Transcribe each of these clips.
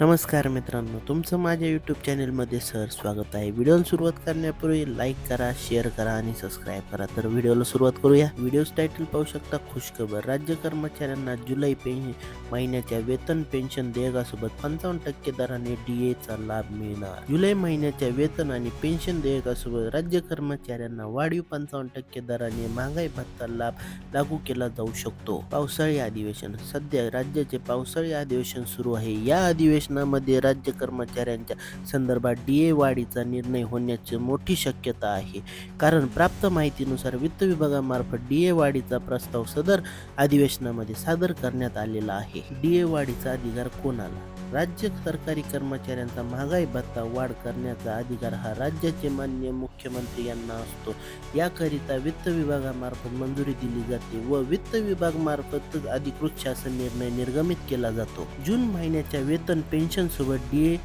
नमस्कार मित्रांनो तुमचं माझ्या यूट्यूब चॅनलमध्ये सर स्वागत आहे. व्हिडिओला सुरुवात करण्यापूर्वी लाईक करा शेअर करा आणि सबस्क्राईब करा. तर व्हिडिओला सुरुवात करूया. व्हिडिओज टायटल पाहू शकता खुशखबर. राज्य कर्मचाऱ्यांना जुलै पेन महिन्याच्या वेतन पेन्शन देयकासोबत पंचावन्न टक्के दराने डी एचा लाभ मिळणार. जुलै महिन्याच्या वेतन आणि पेन्शन देयकासोबत राज्य कर्मचाऱ्यांना वाढीव पंचावन्न टक्के दराने महागाई भत्ता लाभ लागू केला जाऊ शकतो. पावसाळी अधिवेशन. सध्या राज्याचे पावसाळी अधिवेशन सुरू आहे. या अधिवेशन अधिवेशनामध्ये राज्य कर्मचाऱ्यांच्या संदर्भात डी ए वाढीचा निर्णय होण्याची मोठी शक्यता आहे. कारण प्राप्त माहितीनुसार वित्त विभागामार्फत डी ए वाढीचा प्रस्ताव सदर अधिवेशनामध्ये सादर करण्यात आलेला आहे. डी ए वाढीचा अधिकार कोणाला? राज्य सरकारी कर्मचाऱ्यांचा महागाई भत्ता वाढ करण्याचा अधिकार हा राज्याचे मान्य मुख्यमंत्री यांना असतो. याकरिता वित्त विभागामार्फत मंजुरी दिली जाते व वित्त विभागामार्फतच अधिकृत शासन निर्णय निर्गमित केला जातो. जून महिन्याच्या वेतन पेन्शनसोबत डी ए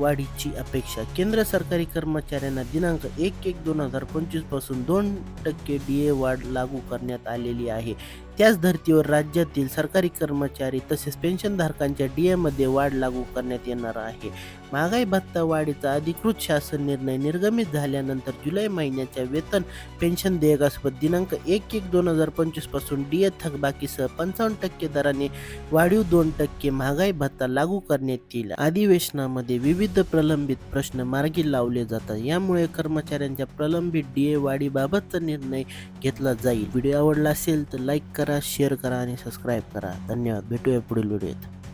वाढीची अपेक्षा. केंद्र सरकारी कर्मचाऱ्यांना दिनांक एक एक दोन हजार पंचवीसपासून दोन टक्के डीए वाढ लागू करण्यात आलेली आहे. त्याच धर्तीवर राज्यातील सरकारी कर्मचारी तसेच पेन्शनधारकांच्या डी एमध्ये वाढ लागू करण्यात येणार आहे. महागाई भत्ता वाढीचा अधिकृत शासन निर्णय निर्गमित झाल्यानंतर जुलै महिन्याच्या वेतन पेन्शन देयकासोबत दिनांक एक एक दोन हजार पंचवीसपासून ए थकबाकीसह पंचावन्न टक्के दराने वाढीव दोन टक्के महागाई भत्ता लागू करण्यात येईल. अधिवेशनामध्ये विविध प्रलंबित प्रश्न मार्गी लावले जातात. यामुळे कर्मचाऱ्यांच्या प्रलंबित डी ए वाढीबाबतचा निर्णय घेतला जाईल. व्हिडिओ आवडला असेल तर लाईक करा शेअर करा आणि सबस्क्राईब करा. धन्यवाद. भेटूया पुढील व्हिडिओत